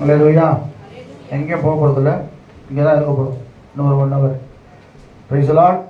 இல்லையா எங்கேயும் போக போகிறதில்ல இங்கே தான் இருக்க போகிறோம் இன்னும் ஒரு ஒன் ஹவர் பிரைசலாட்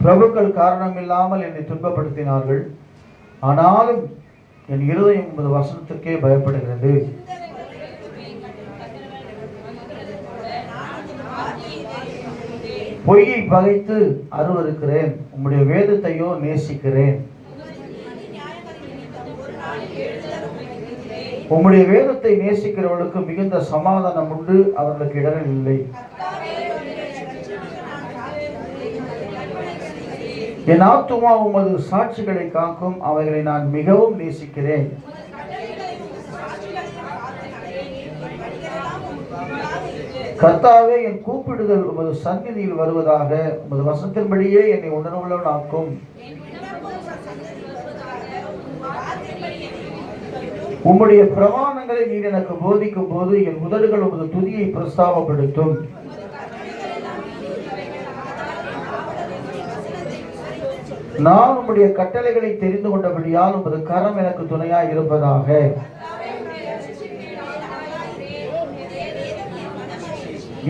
பிரபுக்கள் காரணம் இல்லாமல் என்னை துன்பப்படுத்தினார்கள். ஆனாலும் என் இருதயம் ஒன்பது வசனத்துக்கே பயப்படுகிறது. பொய்யை பகைத்து அருவருக்கிறேன். உம்முடைய வேதத்தையோ நேசிக்கிறேன். உம்முடைய வேதத்தை நேசிக்கிறவர்களுக்கு மிகுந்த சமாதானம் உண்டு அவர்களுக்கு இடரில் இல்லை. என் ஆத்துமா உமது சாட்சிகளை காக்கும் அவைகளை நான் மிகவும் நேசிக்கிறேன். கர்த்தாவே என் கூப்பிடுதல் உமது சந்நிதியில் வருவதாக உமது வசத்தின்படியே என்னை உணர்வுள்ளவனாக்கும். உம்முடைய பிரமாணங்களை நீர் எனக்கு போதிக்கும் போது என் உதடுகள் உமது துதியை பிரஸ்தாபப்படுத்தும். நான் உம்முடைய கட்டளைகளை தெரிந்து கொண்டபடியால் உமது கரம் எனக்கு துணையாய் இருப்பதாக.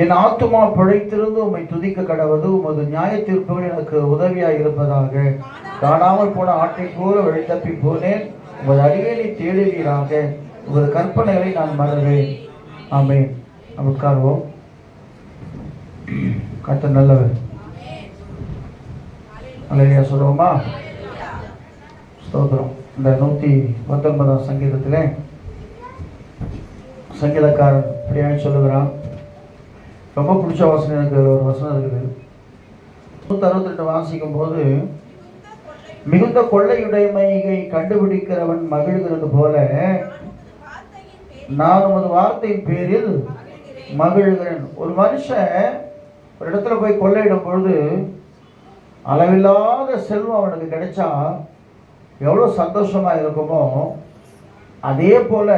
என் ஆத்துமா பிழைத்திருந்து உம்மை துதிக்க கடவது உமது நியாய தீர்ப்புகள் எனக்கு உதவியாய் இருப்பதாக. காணாமல் போன ஆட்டை கூற வழி தப்பி போனேன். உமது அடிகளை தேடுவீராக. உமது கற்பனைகளை நான் மறவேன். ஆமென். நம்ம உட்கார்வோம். கத்த நல்லவர். அலையா சொல்லுவோமா? ஸ்தோத்திரம். இந்த நூற்றி பத்தொன்பதாம் சங்கீதத்தில் சங்கீதக்காரன் இப்படியாக சொல்லுகிறான். ரொம்ப பிடிச்ச வசனம் எனக்கு ஒரு வசனம் இருக்குது. நூற்றி அறுபத்தெட்டு வாசிக்கும் போது மிகுந்த கொள்ளையுடைமையை கண்டுபிடிக்கிறவன் மகிழ்கிறது போல நான் உமது வார்த்தையின் பேரில் மகிழ்கிறேன். ஒரு மனுஷன் ஒரு இடத்துல போய் கொள்ளையிடும் பொழுது அளவில்லாத செல்வம் அவனுக்கு கிடைச்சா எவ்வளோ சந்தோஷமாக இருக்குமோ அதே போல்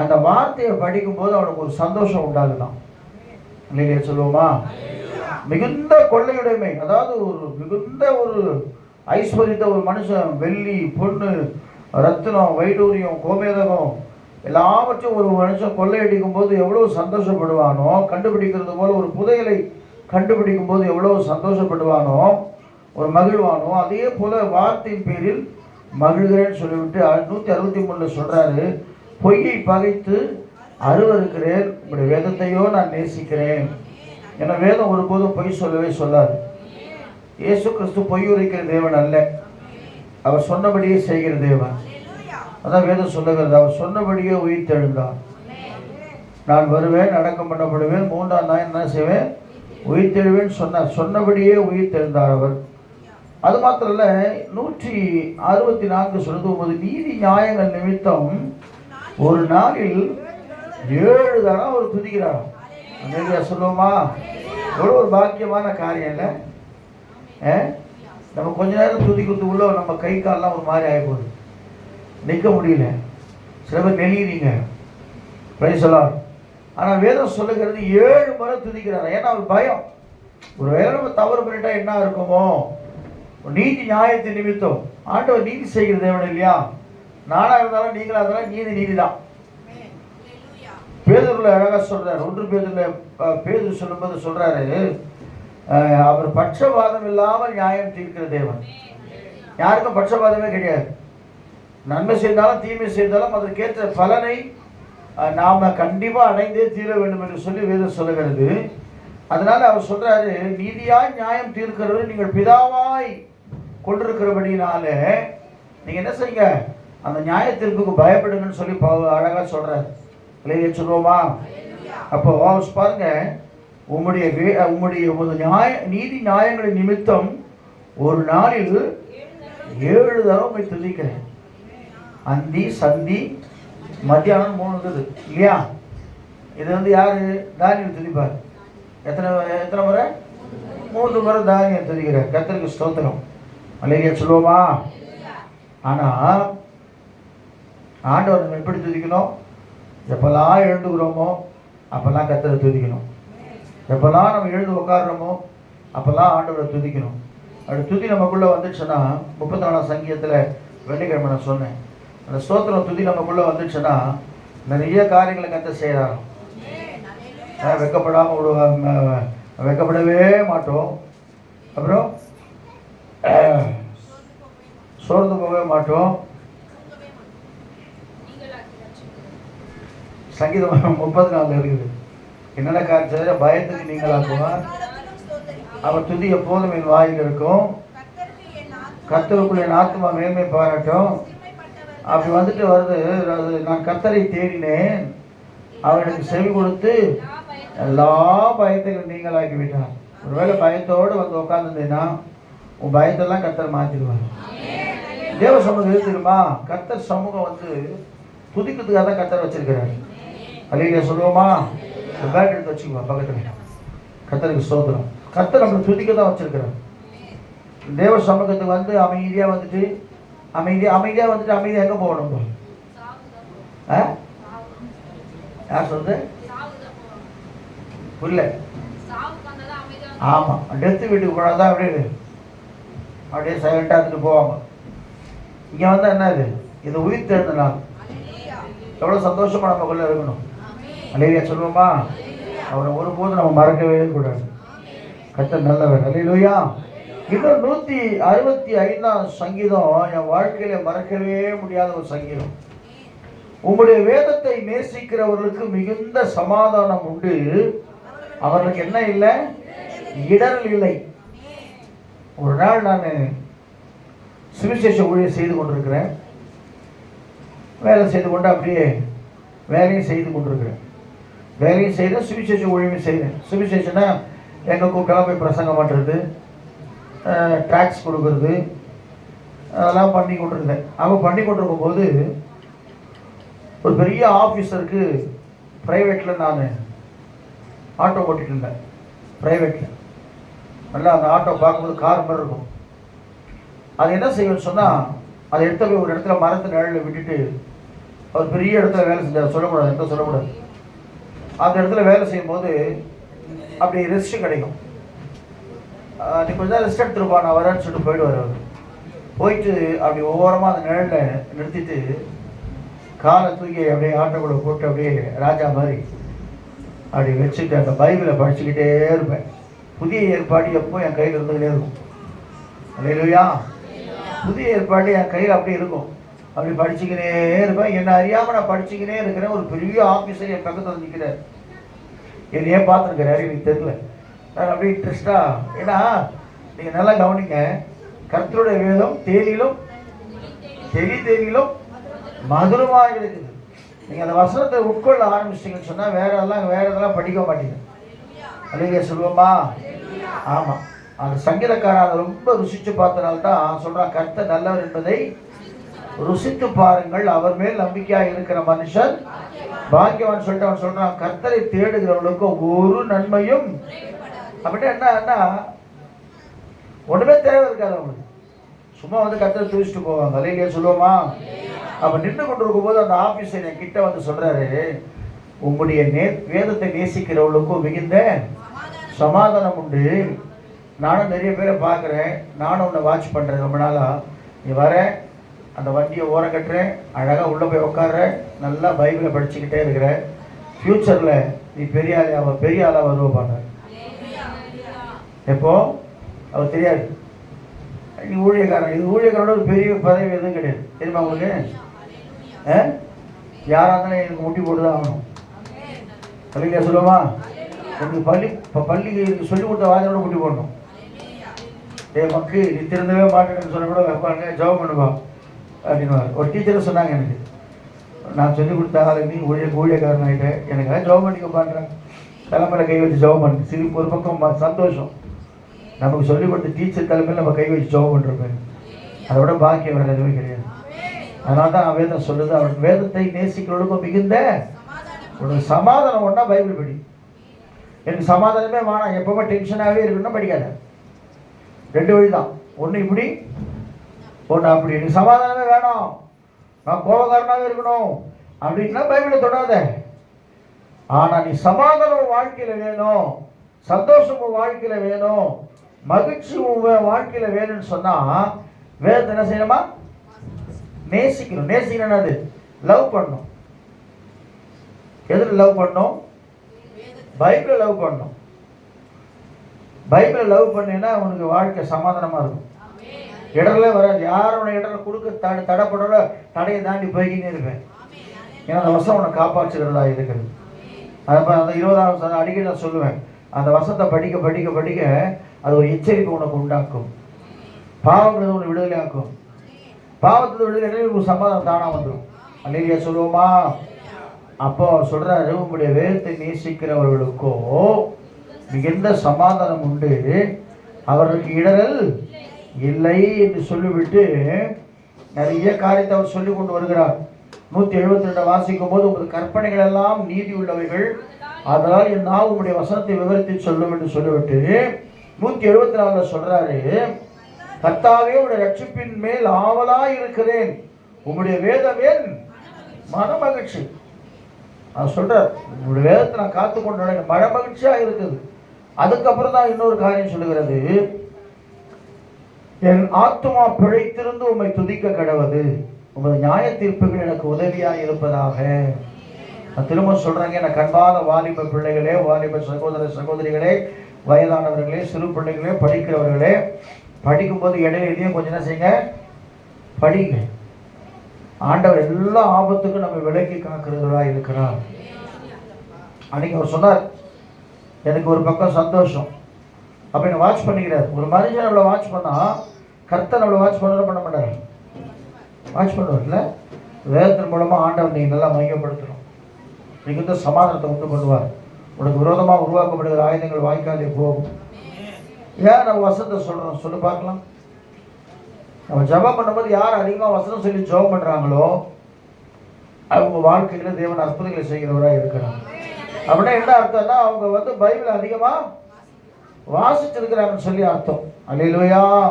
அந்த வார்த்தையை படிக்கும்போது அவனுக்கு ஒரு சந்தோஷம் உண்டாகுதான். இல்லையா சொல்லுவோமா? மிகுந்த கொள்ளையுடைமை அதாவது ஒரு மிகுந்த ஒரு ஐஸ்வர்யத்த ஒரு மனுஷன் வெள்ளி பொண்ணு ரத்தினம் வைடூரியம் கோமேதகம் எல்லாவற்றையும் ஒரு மனுஷன் கொள்ளையடிக்கும் போது எவ்வளோ சந்தோஷப்படுவானோ கண்டுபிடிக்கிறது போல் ஒரு புதையலை கண்டுபிடிக்கும் போது எவ்வளோ சந்தோஷப்படுவானோ ஒரு மகிழ்வானோ அதே போல வார்த்தையின் பேரில் மகிழ்கிறேன்னு சொல்லிவிட்டு நூற்றி அறுபத்தி மூணில் சொல்கிறாரு பொய்யை பகைத்து அருவருக்கிறேன் இப்படி வேதத்தையோ நான் நேசிக்கிறேன். என வேதம் ஒருபோதும் பொய் சொல்லவே சொல்லாது. இயேசு கிறிஸ்து பொய்யுரைக்கிற தேவன் அல்ல. அவர் சொன்னபடியே செய்கிற தேவன். அதான் வேதம் சொல்லுகிறது. அவர் சொன்னபடியே உயிர் தெழுந்தார் நான் வருவேன் அடக்கம் பண்ணப்படுவேன் மூன்றாம் நாள் என்ன செய்வேன்? உயிர் தெழுவேன் சொன்னார். சொன்னபடியே உயிர் தெழுந்தார் அவர். அது மாத்திரம் இல்ல நூற்றி அறுபத்தி நான்கு சொல்லுது உமது நீதி நியாயங்கள் நிமித்தம் ஒரு நாளில் ஏழு தரம் அவர் துதிக்கிறார் சொல்லுவோமா? எவ்வளோ ஒரு பாக்கியமான காரியம் இல்லை. நம்ம கொஞ்ச நேரம் துதிக்கிறது உள்ள நம்ம கை கால்லாம் ஒரு மாதிரி ஆகி போகுது. நிற்க முடியல. சில பேர் நெளியுறீங்க. சொல்லலாம் ஆனால் வேதம் சொல்லுகிறது ஏழு முறை துதிக்கிறார். ஏன்னா அவர் பயம். ஒரு வேலை நம்ம தவறு பண்ணிட்டா என்ன இருக்குமோ? நீதி நியாயத்தின் நிமித்தம். ஆண்டவர் நீதி செய்கிற தேவன் இல்லையா? நானாக இருந்தாலும் நீங்களாக இருந்தாலும் நீதி நீதி தான் பேதூரில் அழகாக சொல்கிறார் ஒன்று பேதூரில் பேதூர் சொல்லும்போது சொல்கிறாரு அவர் பட்சபாதம் இல்லாமல் நியாயம் தீர்க்கிற தேவன். யாருக்கும் பட்சபாதமே கிடையாது. நன்மை செய்தாலும் தீமை செய்தாலும் அதற்கேற்ற பலனை நாம் நாம அடைந்தே தீர வேண்டும் என்று சொல்லி வேதம் சொல்லுகிறது. அதனால அவர் சொல்றாரு நீதியாய் நியாயம் தீர்க்கிறவர் நீங்கள் பிதாவாய் கொண்டிருக்கிறபடினால நீங்க என்ன செய்யுங்க? அந்த நியாய தீர்ப்புக்கு பயப்படுங்கன்னு சொல்லி பவு- அழகா சொல்றாரு. சொல்லுவோமா? அப்போ அவர் பாருங்க உம்முடைய வே- உம்முடைய உமது நியாய நீதி நியாயங்களின் நிமித்தம் ஒரு நாளில் ஏழு தரம் போய் துதிக்கிறேன். அந்தி சந்தி மத்தியானம் மூணு இருக்குது இல்லையா? இது வந்து யாரு? தானியம் துதிப்பார். எத்தனை எத்தனை முறை? மூன்று முறை தானியம் துதிக்கிறார். கத்தருக்கு ஸ்தோத்திரம். மலேரியா சொல்லுவோமா? ஆனா ஆண்டவர் நம்ம எப்படி துதிக்கணும்? எப்பெல்லாம் எழுந்துக்கிறோமோ அப்பெல்லாம் கத்தரை துதிக்கணும். எப்பெல்லாம் நம்ம எழுந்து உட்காரணுமோ அப்போல்லாம் ஆண்டவரை துதிக்கணும். அப்படி துதி நமக்குள்ளே வந்துச்சுன்னா முப்பத்தி நாலாம் சங்கீதத்தில் வெள்ளிக்கிழமை நான் சொன்னேன். அந்த ஸ்தோத்திரம் துதி நமக்குள்ளே வந்துச்சுன்னா நிறைய காரியங்களை கத்த செய்கிறாராம் வெக்கப்படாமல் விடுவ வெக்கப்படவே மாட்டோம். அப்புறம் சோர்ந்து போகவே மாட்டோம். சங்கீதம் முப்பது நாள் இருக்குது. என்னென்ன காரியம் பயத்துக்கு நீங்களாக்குவார் அவர் துதி எப்போதும் என் வாயில் இருக்கும். கத்தருக்குள்ள என் ஆத்மா மேன்மை பாராட்டும். அப்படி வந்துட்டு வருது. அது நான் கத்தரை தேடினேன். அவர் செவி கொடுத்து எல்லா பயத்தையும் நீங்களாக்கி விட்டார் ஒருவேளை பயத்தோடு வந்து உட்காந்துருந்தேன்னா உன் பயத்தெல்லாம் கத்தர் மாற்றிடுவார். தேவ சமூகம் எது தெரியுமா? சமூகம் வந்து துதிக்கிறதுக்காக தான் கத்தர் வச்சிருக்கிறார். அல்லையா சொல்லுவோமா? இந்த பேட் எடுத்து வச்சுக்கலாம் பக்கத்தில் கத்தருக்கு சோதனம் கத்தர் நம்மளை துதிக்க தான் வச்சிருக்கிறார் தேவ சமூகத்துக்கு வந்து அமைதியாக வந்துட்டு அமைதியாக அமைதியாக வந்துட்டு அமைதியாக எங்கே போகணும் ஆ யார் சொல்றது புரியல ஆமாம் டெத்து வீட்டுக்கு போனால் தான் அப்படியே அப்படியே சைலண்டாக இருந்துட்டு போவாங்க. இங்கே வந்தால் என்ன இது? இது உயிர் தெரிந்த நாள். எவ்வளோ சந்தோஷமாக நமக்குள்ளே இருக்கணும். அலையியா சொல்லுவோமா? அவரை ஒருபோதும் நம்ம மறக்கவே கூடாது. கத்தர் நல்லவர். அலையிலோயா இன்னும் நூற்றி அறுபத்தி ஐந்தாம் சங்கீதம் என் வாழ்க்கையில மறக்கவே முடியாத ஒரு சங்கீதம். உங்களுடைய வேதத்தை நேசிக்கிறவர்களுக்கு மிகுந்த சமாதானம் உண்டு. அவர்களுக்கு என்ன இல்லை? இடரல் இல்லை. ஒரு நாள் நான் சுவிசேஷ ஊழியர் செய்து கொண்டிருக்கிறேன். வேலை செய்து கொண்டு அப்படியே வேலையும் செய்து கொண்டிருக்கிறேன். வேலையும் செய்கிறேன் சுவிசேஷ ஊழியமும் செய்கிறேன் சுவிசேஷனா எங்கள் கூட்டெல்லாம் போய் பிரசங்கம் பண்ணுறது ட்ராக்ஸ் கொடுக்கறது அதெல்லாம் பண்ணி கொண்டிருந்தேன். அவன் பண்ணி கொண்டிருக்கும் போது ஒரு பெரிய ஆஃபீஸருக்கு ப்ரைவேட்டில் நான் ஆட்டோ ஓட்டிகிட்டு இருந்தேன். ப்ரைவேட்டில் நல்லா அந்த ஆட்டோ பார்க்கும்போது கார் மாதிரி இருக்கும். அது என்ன செய்யணும்னு சொன்னால் அதை எடுத்து போய் ஒரு இடத்துல மரத்து நிழலில் விட்டுட்டு அவர் பெரிய இடத்துல வேலை செஞ்சார். சொல்லக்கூடாது எந்த சொல்லக்கூடாது. அந்த இடத்துல வேலை செய்யும்போது அப்படி ரெஸ்ட் கிடைக்கும். நீ கொஞ்ச நேரம் ரெஸ்ட் எடுத்துருப்பா நான் வரேன்னு சொல்லிட்டு போயிடுவார் அவர். போயிட்டு அப்படி ஓரமாக அந்த நிழலில் நிறுத்திட்டு காலை தூக்கி அப்படியே ஆட்டோக்குள்ள போட்டு அப்படியே ராஜா மாதிரி அப்படி வச்சுட்டு அந்த பைபிளை படிச்சுக்கிட்டே இருப்பேன். புதிய ஏற்பாடு எப்போ என் கையில் இருந்துக்கிட்டே இருக்கும். இல்லையா புதிய ஏற்பாடு என் கையில் அப்படியே இருக்கும். அப்படி படிச்சுக்கினே இருப்பேன். என்ன அறியாமல் நான் படிச்சுக்கினே இருக்கிறேன். ஒரு பெரிய ஆஃபீஸர் என் பக்கத்தில் நிற்கிறார் என்னையே பார்த்துருக்கிறாரு. எனக்கு தெரியல. நான் அப்படியே இன்ட்ரெஸ்டாக ஏன்னா நீங்கள் நல்லா கவனிங்க. கர்த்தருடைய வேதம் தேனிலும் தெளி தேனிலும் மதுரமாக இருக்குது. நீங்கள் அந்த வசனத்தை உட்கொள்ள ஆரம்பிச்சிங்கன்னு சொன்னால் வேற எல்லாம் வேற இதெல்லாம் படிக்க மாட்டீங்க. அல்லையா சொல்லுவோமா? ஆமாம் அந்த சங்கீதக்காரன் அதை ரொம்ப ருசித்து பார்த்தனால தான் சொல்கிறான் கர்த்தர் நல்லவர் என்பதை ருசித்து பாருங்கள் அவர் மேல் நம்பிக்கையாக இருக்கிற மனுஷன் பாக்கியவான் சொல்லிட்டு அவன் சொல்றான் கர்த்தரை தேடுகிறவர்களுக்கு ஒரு நன்மையும் அப்படின்னா என்ன ஒன்றுமே ஒண்ணுமே தேவை இருக்காது அவங்களுக்கு. சும்மா வந்து கர்த்தரை தூசிட்டு போவாங்க. அலையிலேயே சொல்லுவோமா? அப்ப நின்று கொண்டிருக்கும் போது அந்த ஆபீஸர் என் கிட்ட வந்து சொல்றாரு உங்களுடைய நே வேதத்தை நேசிக்கிறவளுக்கும் மிகுந்த சமாதானம் உண்டு. நானும் நிறைய பேரை பார்க்குறேன். நானும் உன்னை வாட்ச் பண்ணுறேன் ரொம்ப நாளாக நீ வரேன் அந்த வண்டியை ஓரம் கட்டுறேன். அழகாக உள்ளே போய் உட்காடுறேன் நல்லா பைபிளை படிச்சுக்கிட்டே இருக்கிற ஃப்யூச்சரில் நீ பெரிய ஆளாக அவள் பெரிய ஆளாக வருவாங்க எப்போ? அவள் தெரியாது. நீ ஊழியக்காரன். இது ஊழியக்காரோட ஒரு பெரிய பதவி எதுவும் கிடையாது. தெரியுமா உங்களுக்கு? ஆ? யாராக இருந்தாலும் எனக்கு முட்டி போட்டு தான் ஆகணும். கல்வியா சொல்லுவோமா எனக்கு பள்ளி இப்போ பள்ளிக்கு எனக்கு சொல்லிக் கொடுத்த வாஜனோட முட்டி போடணும். ஏ மக்கு நீ திறந்தவே மாட்டேன்னு சொன்ன கூட வைப்பாங்க. ஜெபம் பண்ணுவான் அப்படின்னு ஒரு டீச்சரும் சொன்னாங்க எனக்கு. நான் சொல்லிக் கொடுத்த ஆளு நீ ஊழிய ஊழியக்காரன் ஆகிட்டேன் எனக்கு ஏதாவது ஜோபம் பண்ணிக்க மாட்டேன் தலைமையில் கை வச்சு ஜோபம் பண்ணு. சிரிப்பு ஒரு பக்கம் சந்தோஷம். நமக்கு சொல்லிக் கொடுத்த டீச்சர் தலைமையில் நம்ம கை வச்சு ஜோபம் பண்ணிருப்பேன். அதை விட பாக்கியம் வேறு எதுவுமே கிடையாது. அதனால தான் வேதம் சொல்லுது அவன் வேதத்தை நேசிக்கிறவளுக்கும் மிகுந்த உனக்கு சமாதானம் ஒன்றா பைபிள் படி. எனக்கு சமாதானமே வேணாம். எப்பவுமே டென்ஷனாகவே இருக்குன்னா படிக்காத. ரெண்டு வழி தான் ஒன்று இப்படி ஒன்று அப்படி. எனக்கு சமாதானமே நான் கோபக்காரனாக இருக்கணும். அப்படின்னா பைபிளை தொடாத. ஆனால் நீ சமாதானம் வாழ்க்கையில் வேணும். சந்தோஷம் வாழ்க்கையில் வேணும். மகிழ்ச்சி உன் வாழ்க்கையில் வேணும்னு சொன்னால் வேதத்தை என்ன செய்யணுமா? நேசிக்கணும். நேசிக்கணும் அது லவ் பண்ணும் எதில் லவ் பண்ணும் பைபிளை லவ் பண்ணும் பைபிளை லவ் பண்ணினா உனக்கு வாழ்க்கை சமாதானமாக இருக்கும். இடத்துல வராது. யாரோட இடத்துல கொடுக்க தடை தடைப்படல தடையை தாண்டி போய்கிட்டே இருப்பேன். ஏன்னா அந்த வசம் உன்னை காப்பாற்றுகிறதா இருக்குது அப்போ அந்த இருபதாம் வசனம் அடிக்கடி நான் சொல்லுவேன். அந்த வசத்தை படிக்க படிக்க படிக்க அது ஒரு எச்சரிக்கை உனக்கு உண்டாக்கும். பாவங்கிறது உன்னை விடுதலை ஆக்கும் பாவத்தில் விடுதலை ஒரு சமாதானம் தானாக வந்துடும் அல்லையா சொல்லுவோமா? அப்போ அவர் உங்களுடைய வேதத்தை நேசிக்கிறவர்களுக்கோ மிகுந்த சமாதானம் உண்டு. அவர்களுக்கு இடரல் இல்லை என்று சொல்லிவிட்டு நிறைய காரியத்தை அவர் சொல்லி கொண்டு வருகிறார். நூற்றி எழுபத்தி ரெண்டு வாசிக்கும் போது உங்கள் கற்பனைகள் எல்லாம் நீதி உள்ளவைகள். அதனால் என் நான் உங்களுடைய வசனத்தை விவரித்து சொல்லும் என்று சொல்லிவிட்டு நூற்றி எழுபத்தி நாலில் சொல்கிறாரு கர்த்தாவே உடைய ரட்சிப்பின் மேல் ஆவலா இருக்கிறேன். உங்களுடைய வேதமேல் மன மகிழ்ச்சி நான் சொல்கிறார் உங்களுடைய வேதத்தை நான் காத்து கொண்டு மன மகிழ்ச்சியாக இருக்குது. அதுக்கப்புறம் தான் இன்னொரு காரியம் சொல்லுகிறது. என் ஆத்துமா பிழைத்திருந்து உம்மை துதிக்க கடவது. உமது நியாய தீர்ப்புகள் எனக்கு உதவியாக இருப்பதாக. நான் திரும்ப சொல்கிறாங்க எனக்கு கண்பாத வாலிப பிள்ளைகளே வாலிப சகோதர சகோதரிகளே வயதானவர்களே சிறு பிள்ளைகளே படிக்கிறவர்களே படிக்கும்போது இடையில கொஞ்சம் என்ன செய்யுங்க? படிங்க. ஆண்டவர் எல்லா ஆபத்துக்கும் நம்ம விலக்கி காக்கிறவரா இருக்கிறார். அன்னைக்கு அவர் சொன்னார் எனக்கு ஒரு பக்கம் சந்தோஷம். அப்படின்னு வாட்ச் பண்ணிக்கிறார். ஒரு மனுஷன் நம்மளை வாட்ச் பண்ணால் கர்த்தர் நம்மளை வாட்ச் பண்ண பண்ண மாட்டார். வாட்ச் பண்ணுவார்ல? வேதத்தின் மூலமாக ஆண்டவர் நீங்கள் நல்லா மையப்படுத்தணும் மிகுந்த சமாதானத்தை உண்டு பண்ணுவார். உனக்கு விரோதமாக உருவாக்கப்படுகிற ஆயுதங்கள் வாய்க்காலே போகும். ஏன் நம்ம வசனத்தை சொல்கிறோம் சொல்லி பார்க்கலாம். நம்ம ஜெபம் பண்ணும்போது யார் அதிகமாக வசனம் சொல்லி ஜபம் பண்ணுறாங்களோ அவங்க வாழ்க்கையில் தேவன் அற்புதங்களை செய்கிறவராக இருக்கிறாங்க அப்படின்னா என்ன அர்த்தம்னா அவங்க வந்து பைபிள் அதிகமாக வாசிச்சிருக்கிறாங்கன்னு சொல்லி அர்த்தம். அல்லையா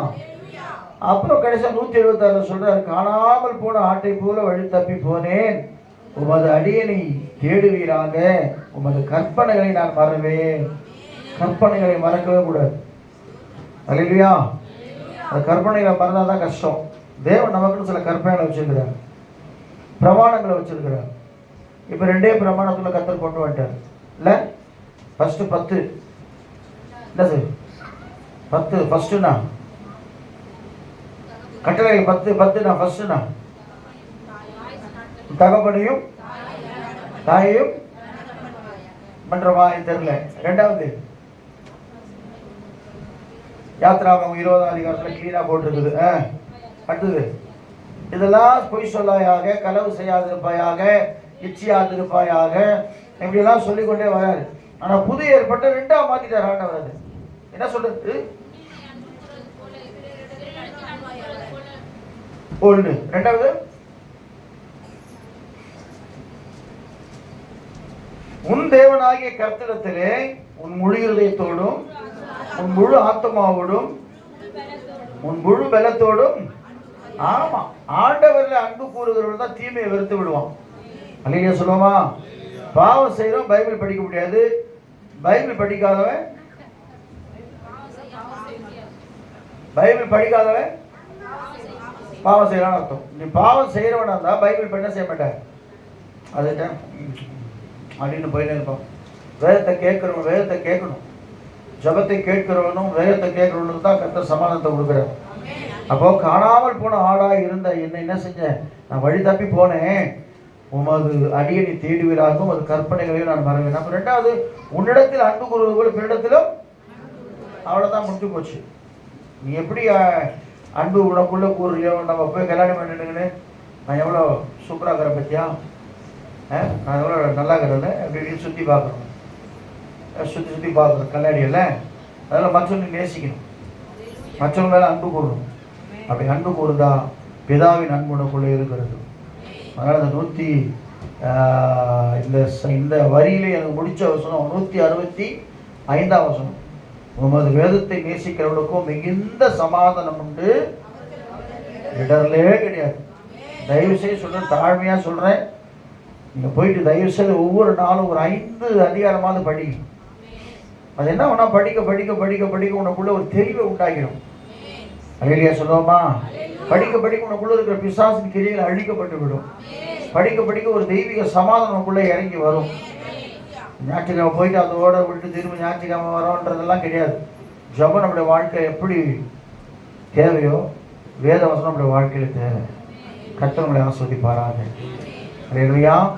அப்புறம் கடைசியா நூத்தி எழுபத்தாறுல சொல்றாரு காணாமல் போன ஆட்டை போல வழி தப்பி போனேன். உமது அடியனை தேடுவீராக. உமது கற்பனைகளை நான் மறவேன். கற்பனைகளை மறக்கவே கூடாது. அல்லையா அந்த கற்பனைகளை மறந்தால் தான் கஷ்டம். தேவன் நமக்குன்னு சில கற்பனைகளை வச்சிருக்கிறார். பிரமாணங்களை வச்சிருக்கிறார். இப்போ ரெண்டே பிரமாணத்துல கத்தர் கொண்டு வந்துட்டார். இல்லை? ஃபஸ்ட்டு பத்து. என்ன சார் பத்து ஃபஸ்ட்டுண்ணா கட்டளை பத்து பத்துண்ணா ஃபஸ்ட்டுண்ணா தகப்பனையும் தாயையும் பண்ணுறவா தெரியல. ரெண்டாவது யாத்ராகம் இருபதாம் அதிகாரத்தில் கிளீனாக போட்டிருக்குது. ஆ அடுத்தது இதெல்லாம் பொய் சொல்லாயாக களவு செய்யாதிருப்பாயாக இச்சியாதிருப்பாயாக இப்படியெல்லாம் சொல்லிக்கொண்டே வராரு. ஆனால் புது ஏற்பட்ட ரெண்டாம் மாத்திட்டார் ஆண்டவர் அது. என்ன சொல்றது? ஒன்று ரெண்டாவது? உன் தேவனாகிய கர்த்தரத்திலே உன் முழு இதயத்தோடும் உன் முழு ஆத்மாவோடும் உன் முழு பலத்தோடும் ஆமா ஆண்டவர்ல அன்பு கூறுகிறவர்கள் தான் தீமையை வெறுத்து விடுவான். அல்லையா சொல்லுவோமா? பாவம் செய்கிறோம் பைபிள் படிக்க முடியாது. பைபிள் படிக்காதவன் பைபிள் படிக்காதவன் பாவம் செய்யறான்னு அர்த்தம். நீ பாவம் செய்கிறவனா இருந்தால் பைபிள் பண்ண செய்ய மாட்டேன் அதுதான் அப்படின்னு போயிட்டே இருப்பான். வேதத்தை கேட்குறவன் வேதத்தை கேட்கணும். ஜபத்தை கேட்கிறவனும் வேதத்தை கேட்கறவனும் தான் கத்த சமாதானத்தை கொடுக்குறேன் அப்போ காணாமல் போன ஆடா இருந்த என்ன என்ன செஞ்சேன் நான் வழி தப்பி போனேன். உமது அடியனை தேடுவீராகவும் அது கற்பனைகளையும் நான் மறவேன். அப்போ ரெண்டாவது உன்னிடத்தில் அன்பு கூறுவது போல பின்னிடத்திலும் அவ்வளோதான் முடிஞ்சு போச்சு. நீ எப்படி அன்பு உனக்குள்ள கூறுறியோ நம்ம போய் கல்யாணம் பண்ணிடுங்கன்னு நான் எவ்வளோ சூப்பராக இருக்கிற பத்தியா? நான் எவ்வளோ நல்லா இருக்கிறேன்னு அப்படி சுற்றி பார்க்கணும். சுற்றி சுற்றி பார்க்கணும் கண்ணாடியில் அதெல்லாம் மற்றவங்க நேசிக்கணும். மற்றவங்க மேலே அன்பு கூறணும். அப்படி அன்பு கூர்ந்தா பிதாவின் அன்பு உனக்குள்ளே இருக்கிறது. அதனால் அந்த நூற்றி இந்த இந்த வரியிலே எனக்கு முடித்த வசனம் நூற்றி அறுபத்தி ஐந்தாம் வசனம். உமது வேதத்தை நேசிக்கிறவர்களுக்கும் மிகுந்த சமாதானம் உண்டு. இடர்லே கிடையாது. தயவு செய்து சொல்கிறேன் தாழ்மையாக சொல்கிறேன் நீங்கள் போயிட்டு தயவு செய்து ஒவ்வொரு நாளும் ஒரு ஐந்து அதிகாரமாவது படி. அது என்ன ஒன்றா படிக்க படிக்க படிக்க படிக்க உனக்குள்ள ஒரு தெளிவை உண்டாகிடும். அலையிலியா சொல்லுவோமா? படிக்க படிக்க உனக்குள்ள இருக்கிற பிசாசின் கிரியைகள் அழிக்கப்பட்டு விடும். படிக்க படிக்க ஒரு தெய்வீக சமாதானம் உனக்குள்ள இறங்கி வரும். ஞாயிற்றுக்கிழமை போயிட்டு அதோட விட்டு திரும்ப ஞாயிற்றுக்கிழமை வரோன்றதெல்லாம் கிடையாது. ஜபம் நம்முடைய வாழ்க்கை எப்படி தேவையோ வேத வசனம் நம்முடைய வாழ்க்கையில் தேவை. கத்தவங்களை ஆஸ்வதிப்பாராங்க ஆஸ்வதிப்பாராக.